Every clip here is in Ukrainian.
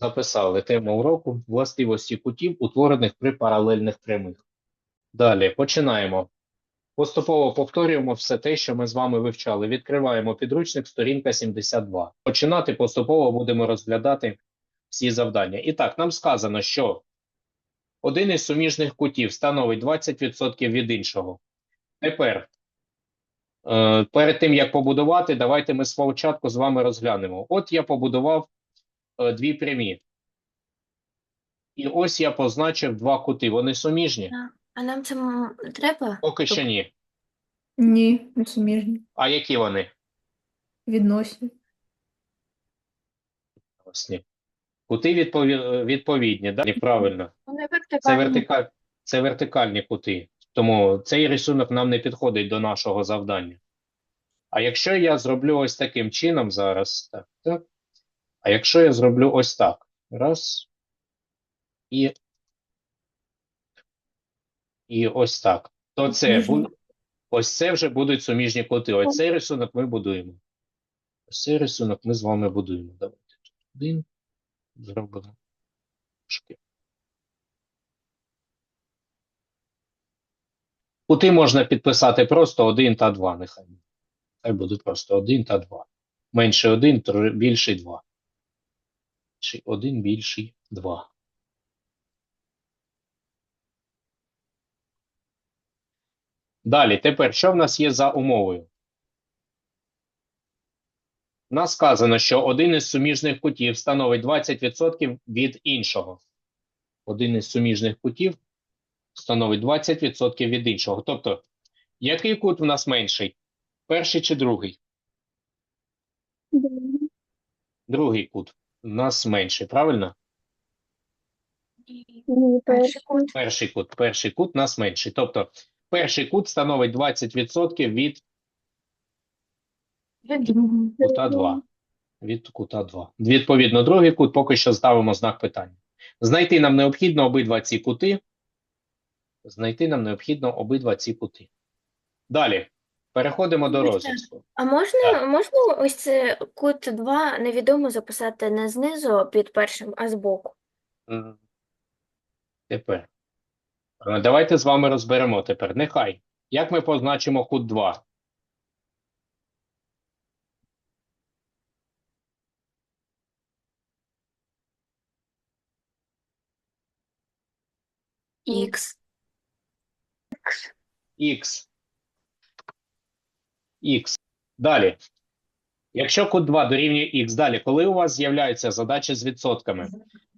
Записали тему уроку властивості кутів, утворених при паралельних прямих. Далі починаємо. Поступово повторюємо все те, що ми з вами вивчали. Відкриваємо підручник, сторінка 72. Починати поступово будемо розглядати всі завдання. І так, нам сказано, що один із суміжних кутів становить 20% від іншого. Тепер, е, перед тим як побудувати, давайте ми спочатку з вами розглянемо. От я побудував дві прямі. І ось я позначив два кути. Вони суміжні? А нам це треба? Поки що ні. Ні, не суміжні. А які вони? Відносні. Ось ні. Кути відпові... е, відповідні, да? Правильно. Вони Це, вертикаль... це вертикальні кути. Тому цей рисунок нам не підходить до нашого завдання. А якщо я зроблю ось таким чином зараз, так, так. А якщо я зроблю ось так. Раз. І, і ось так. То це буде. Ось це вже будуть суміжні кути. Ось цей рисунок ми будуємо. Ось цей рисунок ми з вами будуємо. Давайте тут один зробимо. Кути можна підписати просто 1 та 2, нехай. Хай буде просто 1 та 2. Менше 1, тр- більший 2. Чи 1 більший 2. Далі, тепер, що в нас є за умовою? У нас сказано, що один із суміжних кутів становить 20% від іншого. Один із суміжних кутів становить 20% від іншого. Тобто, який кут у нас менший? Перший чи другий? Другий кут нас менший, правильно? Перший кут. Перший кут. Перший кут нас менший. Тобто, перший кут становить 20% від Від другого. кута 2. Від кута 2. Відповідно, другий кут поки що ставимо знак питання. Знайти нам необхідно обидва ці кути. Знайти нам необхідно обидва ці кути. Далі. Переходимо до розв'язку. А можна, Так. можна ось це кут 2 невідомо записати не знизу під першим, а збоку? Тепер. Е, Давайте з вами розберемо тепер. Нехай. Як ми позначимо кут 2? Х. Х. Х. Далі. Якщо кут 2 дорівнює х, далі, коли у вас з'являються задачі з відсотками, е,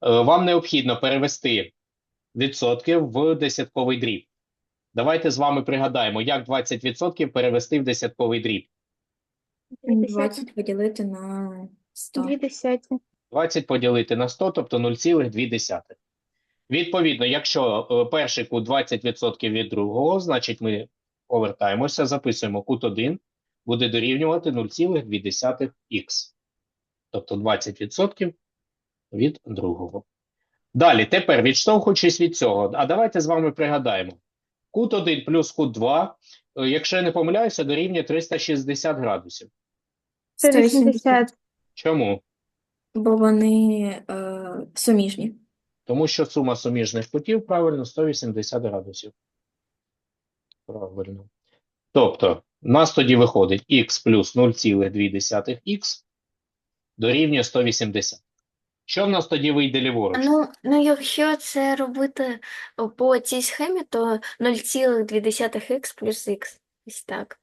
вам необхідно перевести відсотки в десятковий дріб. Давайте з вами пригадаємо, як 20% перевести в десятковий дріб. 20 поділити на 100. 20 поділити на 100, тобто 0,2. Відповідно, якщо е, перший кут 20% від другого, значить ми повертаємося, записуємо кут 1, буде дорівнювати 0,2х. Тобто 20% від другого. Далі, тепер, відштовхуючись від цього, а давайте з вами пригадаємо. Кут 1 плюс кут 2, е, якщо я не помиляюся, дорівнює 360 градусів. 180. Чому? Бо вони е, суміжні. Тому що сума суміжних кутів правильно 180 градусів. Правильно. Тобто, у нас тоді виходить х плюс 0,2х дорівнює 180. Що в нас тоді вийде ліворуч? Ну, ну, якщо це робити по цій схемі, то 0,2х плюс х. Ось так.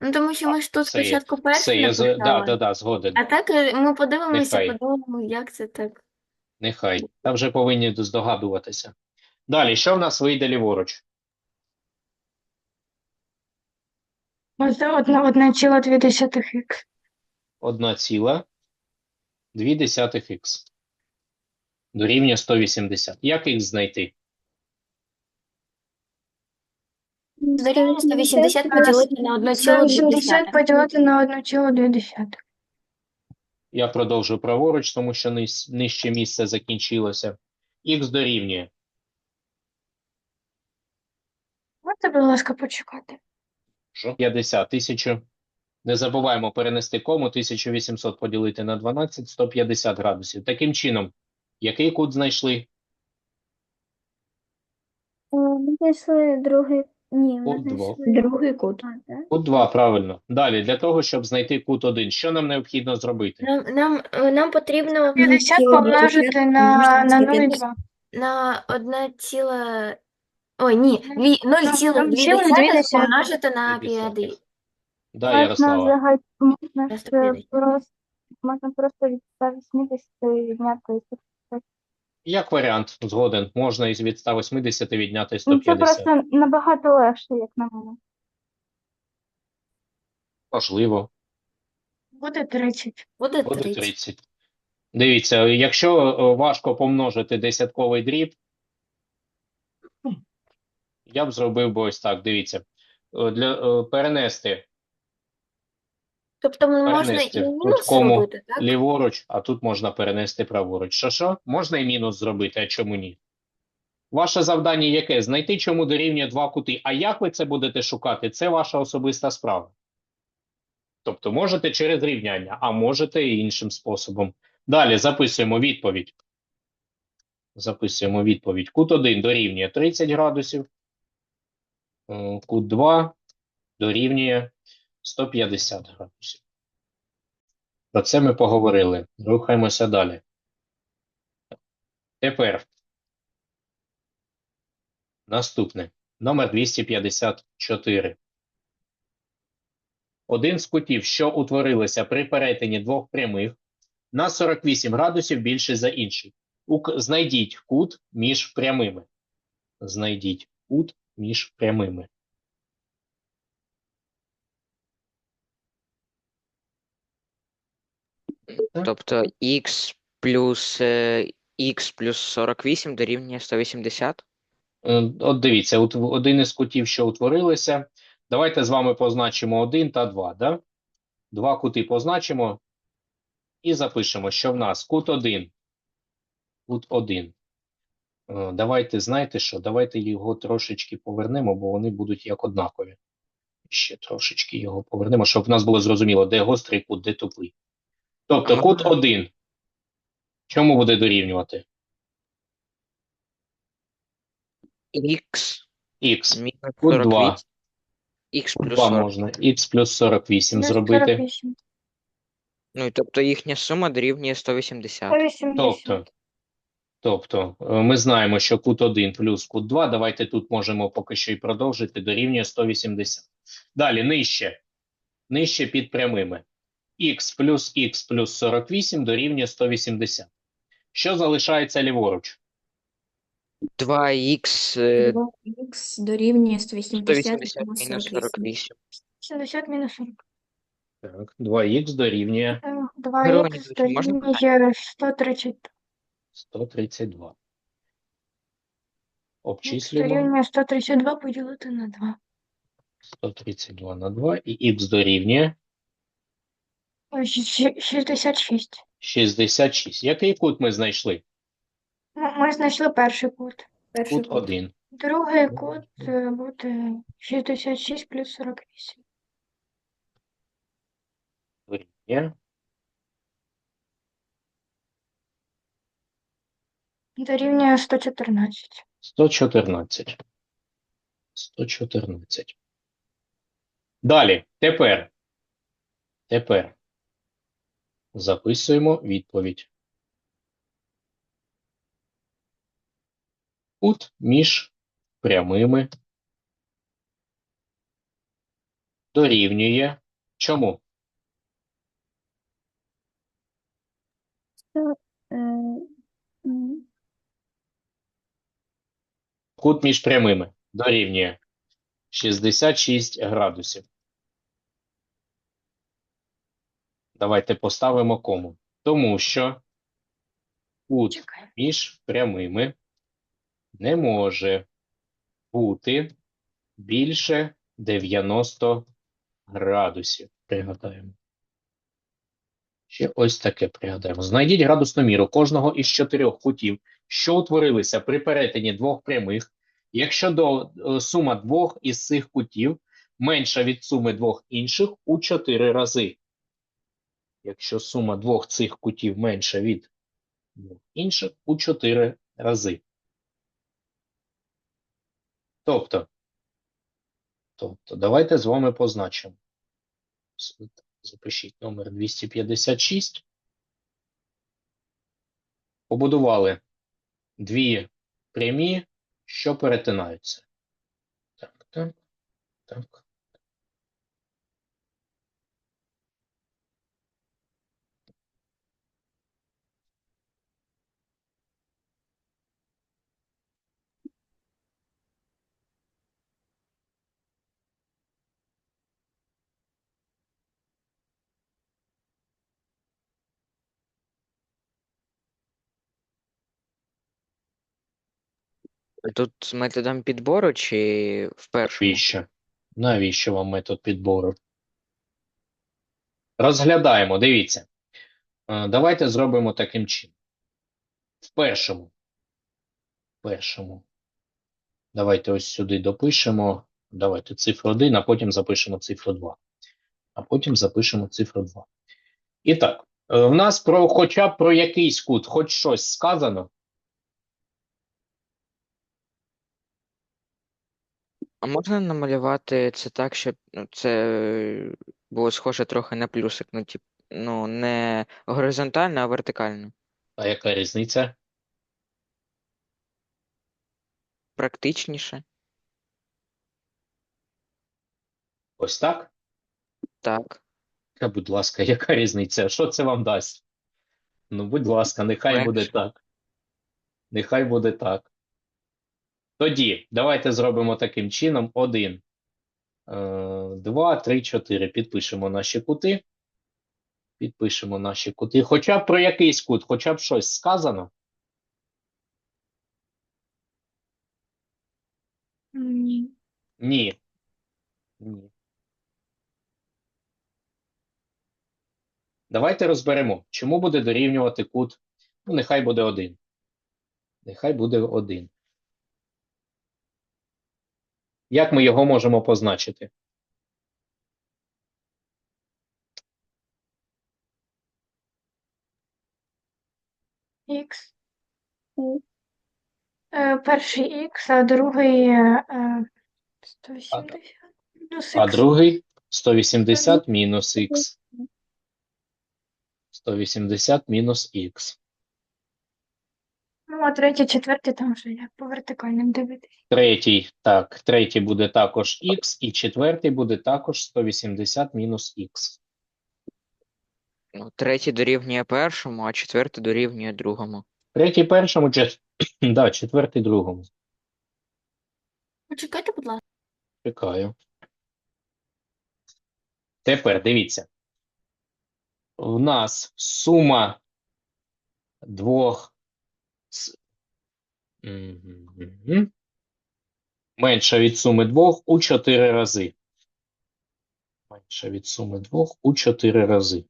Ну, тому що ми ж тут Це спочатку Це перше я з... да, да, да, згоден. А так е, ми подивимося, Нехай. подумаємо, як це так. Нехай. Та вже повинні здогадуватися. Далі, що в нас вийде ліворуч? Оце одна, одна ціла дві десятих х. 1,2х дорівнює 180. Як їх знайти? Дорівнює 180 поділити на 180 поділити на одну цілу дві десятих. Я продовжу праворуч, тому що ниж- нижче місце закінчилося. Х дорівнює. Можете, будь ласка, почекати. Що? 50 тисячу Не забуваємо перенести кому 1800 поділити на 12 150 градусів. Таким чином, який кут знайшли? Ми знайшли другий. Ні, ми Кут двох. знайшли. Другий кут. А, так? Кут 2, правильно. Далі, для того, щоб знайти кут 1, що нам необхідно зробити? Нам, нам, е, нам потрібно 50 помножити на, на 0,2. на 1 ціла... Ой, ні, дві- Там 0,2 0,2 помножити на 50. 5. Да, Можна Ярослава. взагалі можна Просто ж піде. просто можна просто від 180 відняти 150. Як варіант, згоден, можна із від 180 відняти Ну, Це 150. просто набагато легше, як на мене. Можливо. Буде 30. Буде Буде 30. 30. Дивіться, якщо е, важко помножити десятковий дріб, я б зробив би ось так. Дивіться. Е, Для, е, перенести Тобто можна Перенести і мінус куткому робити, так? ліворуч, а тут можна перенести праворуч. Що що? Можна і мінус зробити, а чому ні? Ваше завдання яке? Знайти, чому дорівнює два кути. А як ви це будете шукати? Це ваша особиста справа. Тобто можете через рівняння, а можете і іншим способом. Далі записуємо відповідь. Записуємо відповідь. Кут 1 дорівнює 30 градусів. Кут 2 дорівнює 150 градусів. Про це ми поговорили. Рухаємося далі. Тепер наступне. Номер 254. Один з кутів, що утворилися при перетині двох прямих, на 48 градусів більший за інший. Знайдіть кут між прямими. Знайдіть кут між прямими. Тобто x плюс е, x плюс 48 дорівнює 180? Е, От дивіться, от один із кутів, що утворилися. Давайте з вами позначимо 1 та 2, да? Два кути позначимо і запишемо, що в нас кут 1. Кут 1. Е, Давайте, знаєте що, давайте його трошечки повернемо, бо вони будуть як однакові. Ще трошечки його повернемо, щоб в нас було зрозуміло, де гострий кут, де тупий. Тобто кут. 1. Чому буде дорівнювати? x Х. мінус Кут 2. 48. x плюс 2 можна. Х плюс 48 зробити. Ну, і тобто їхня сума дорівнює 180. 180. Тобто, тобто, е, ми знаємо, що кут 1 плюс кут 2, давайте тут можемо поки що і продовжити, дорівнює 180. Далі, нижче. Нижче під прямими. х плюс х плюс 48 дорівнює 180. Що залишається ліворуч? 2x е, 2х дорівнює 180 180 мінус мінус 48. 48. 70 мінус 40. Так, 2х дорівнює 2х дорівнює 130. 132. Обчислюємо. Дорівнює 132 поділити на 2. 132 на 2 і х дорівнює Ой, щ- 66. 66. Який кут ми знайшли? М- Ми знайшли перший кут. Перший Кут кут. 1. Другий кут е, буде 66 плюс 48. Дорівнює Дорівнює 114. 114. 114. Далі. Тепер. Тепер. Записуємо відповідь. Кут між прямими дорівнює. Чому? Е, м, Кут між прямими дорівнює 66 градусів. Давайте поставимо кому. Тому що кут між прямими не може бути більше 90 градусів. Пригадаємо. Ще ось таке пригадаємо. Знайдіть градусну міру кожного із чотирьох кутів, що утворилися при перетині двох прямих, якщо до е, сума двох із цих кутів менша від суми двох інших у 4 рази. Якщо сума двох цих кутів менша від двох інших у 4 рази. Тобто, тобто, давайте з вами позначимо. Запишіть номер 256. Побудували дві прямі, що перетинаються. Так, так, так. Тут з методом підбору чи в першому? Навіщо? Навіщо вам метод підбору? Розглядаємо, дивіться. Е, Давайте зробимо таким чином. В першому. В першому. Давайте ось сюди допишемо. Давайте цифру 1, а потім запишемо цифру 2. А потім запишемо цифру 2. І так, е, в нас про хоча б про якийсь кут, хоч щось сказано. А можна намалювати це так, щоб ну, це було схоже трохи на плюсик, ну, тип, ну, не горизонтально, а вертикально. А яка різниця? Практичніше. Ось так? Так. Та, будь ласка, яка різниця? Що це вам дасть? Ну, будь ласка, нехай буде так. Нехай буде так. Тоді, давайте зробимо таким чином. Один, е, два, три, чотири. Підпишемо наші кути. Підпишемо наші кути. Хоча б про якийсь кут, хоча б щось сказано. Ні. Ні. Ні. Давайте розберемо, чому буде дорівнювати кут. Ну, нехай буде один. Нехай буде один. Як ми його можемо позначити? Х. Х. Е, перший х, а другий е, е, 180. Мінус А х. другий 180 мінус х. 180 мінус х. Ну, а третій, четвертий там вже як по вертикальним дивитись. Третій, так, третій буде також х, і четвертий буде також 180 мінус х. Ну, третій дорівнює першому, а четвертий дорівнює другому. Третій першому, чет... да, четвертий другому. Почекайте, будь ласка. Чекаю. Тепер дивіться. В нас сума двох. Менша від суми двох у 4 рази. Менша від суми двох у 4 рази.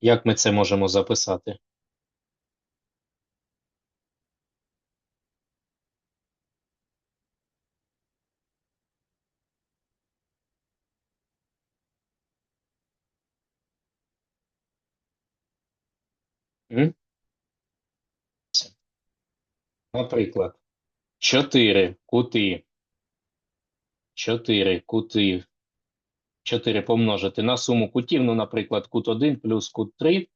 Як ми це можемо записати? М? Наприклад, 4 кути. 4 кути. 4 помножити на суму кутів, ну, наприклад, кут 1 плюс кут 3.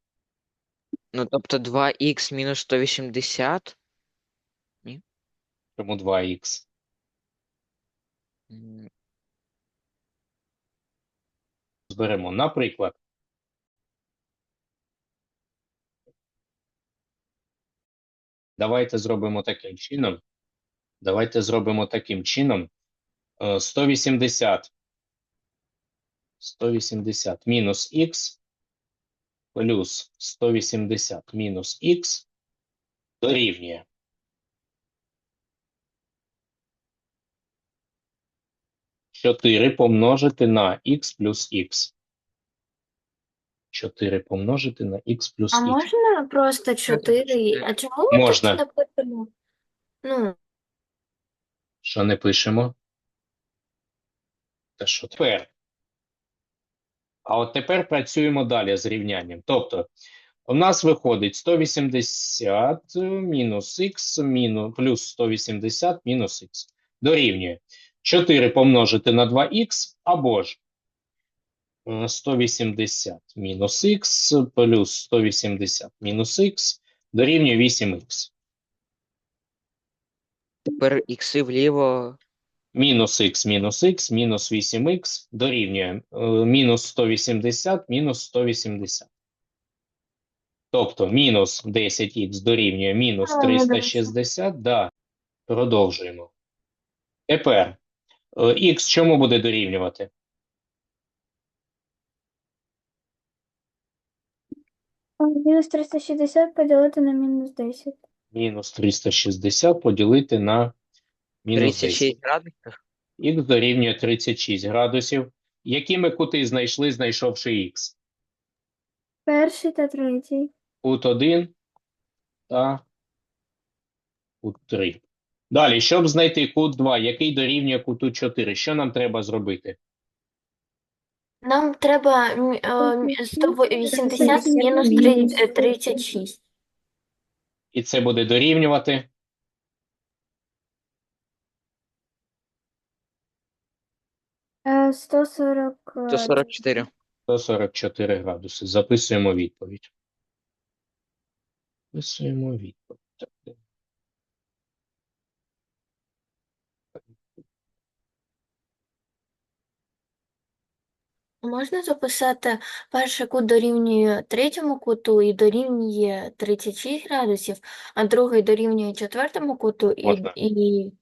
Ну, тобто 2х мінус 180. Ні? Чому 2х? Зберемо. Наприклад, давайте зробимо таким чином. Давайте зробимо таким чином. Е, 180. 180 мінус х плюс 180 мінус х дорівнює. Чотири помножити на х плюс х. 4 помножити на х плюс А х. можна просто 4? чотири. А чому ми Можна. тут напишемо? Ну, Що не пишемо? Та що тепер? А от тепер працюємо далі з рівнянням. Тобто, у нас виходить 180 мінус х мінус, плюс 180 мінус х. Дорівнює 4 помножити на 2х або ж 180 мінус х плюс 180 мінус х дорівнює 8х. Тепер ікси вліво. Мінус х мінус х мінус 8х дорівнює е, мінус 180 мінус 180. Тобто мінус 10х дорівнює мінус 360. Да. Продовжуємо. Тепер е, х чому буде дорівнювати? Мінус 360 поділити на мінус 10. Мінус 360 поділити на мінус 10. 36 градусів. Х дорівнює 36 градусів. Які ми кути знайшли, знайшовши х? Перший та третій. Кут 1 та кут 3. Далі, щоб знайти кут 2, який дорівнює куту 4, що нам треба зробити? Нам треба м, е, 180 мінус три- е, 36. І це буде дорівнювати Е, 140. е, 144. 144 градуси. Записуємо відповідь. Записуємо відповідь. Можна записати перший кут дорівнює третьому куту і дорівнює 36 градусів, а другий дорівнює четвертому куту і, Можна. і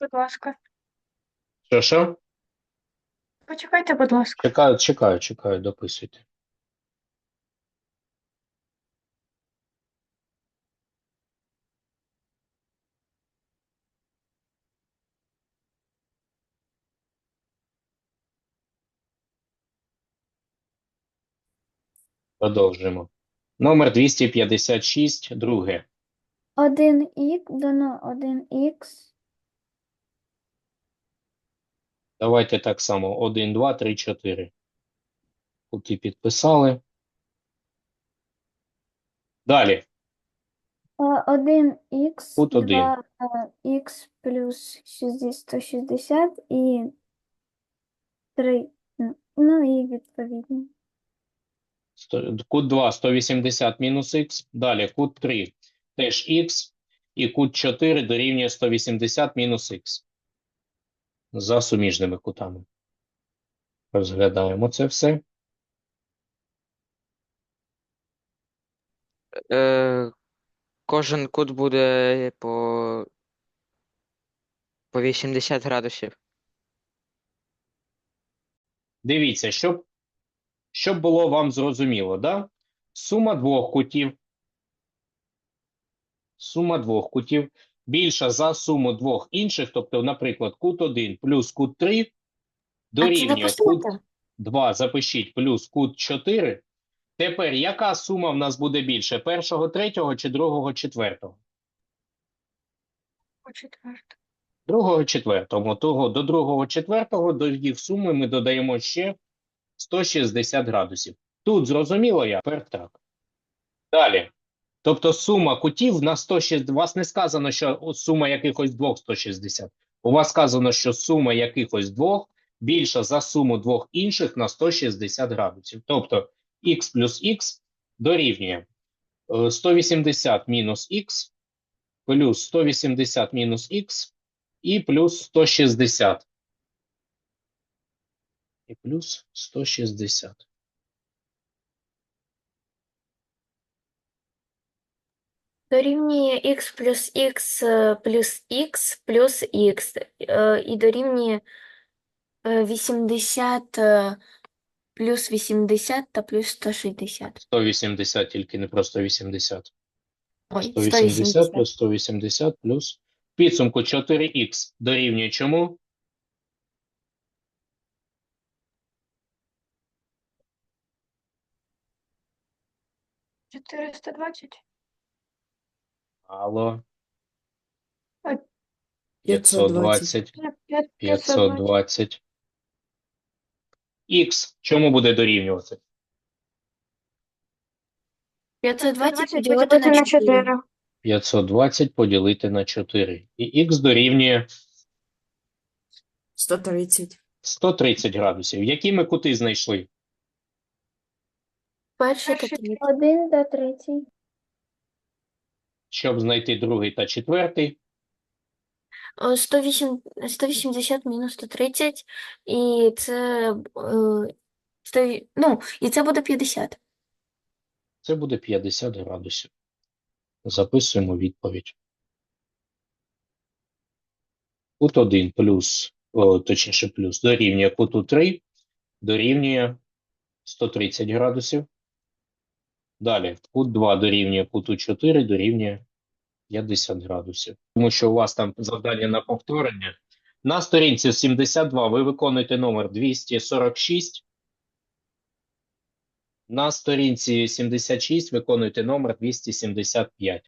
Будь ласка. Що, що? Почекайте, будь ласка. Чекаю, чекаю, чекаю, дописуйте. Продовжуємо. Номер 256, друге. 1х дано 1х. Давайте так само. 1, 2, 3, 4. Кути підписали. Далі. 1х, Кут один. 2х плюс 60 160 і 3. Ну і відповідно. Кут 2 180 мінус х. Далі кут 3 теж х. І кут 4 дорівнює 180 мінус х. За суміжними кутами. Розглядаємо це все. Е, кожен кут буде по, по 80 градусів. Дивіться, щоб, щоб було вам зрозуміло, да? Сума двох кутів. Сума двох кутів більша за суму двох інших, тобто, наприклад, кут 1 плюс кут 3 дорівнює кут 2, запишіть, плюс кут 4. Тепер яка сума в нас буде більше? Першого, третього чи другого, четвертого? По. Другого, четвертого. Того до другого, четвертого, до їх суми ми додаємо ще 160 градусів. Тут зрозуміло я? Тепер так. Далі. Тобто сума кутів на 160. У вас не сказано, що сума якихось двох 160. У вас сказано, що сума якихось двох більша за суму двох інших на 160 градусів. Тобто х плюс х дорівнює е, 180 мінус х плюс 180 мінус х і плюс 160. І плюс 160. Дорівнює х плюс х е, плюс х плюс х е, і дорівнює е, 80 е, плюс 80 та плюс 160. 180, тільки не просто 80. Ой, 180 180. плюс 180 плюс. Підсумку 4х дорівнює чому? Чотириста двадцять. Алло. 520, 520. 520. Х чому буде дорівнювати? 520 20 поділити на на 4. 4. 520 поділити на 4. І х дорівнює 130. 130 градусів. Які ми кути знайшли? Перший та третій. Один та третій. Щоб знайти другий та четвертий, Е, 108, 180 мінус 130, і це, е, 100, ну, і це буде 50. це буде 50 градусів. Записуємо відповідь. Кут 1 плюс, о, точніше плюс, дорівнює куту 3, дорівнює 130 градусів. Далі, кут 2 дорівнює куту 4, дорівнює 50 градусів. Тому що у вас там завдання на повторення. На сторінці 72 ви виконуєте номер 246. На сторінці 76 виконуєте номер 275.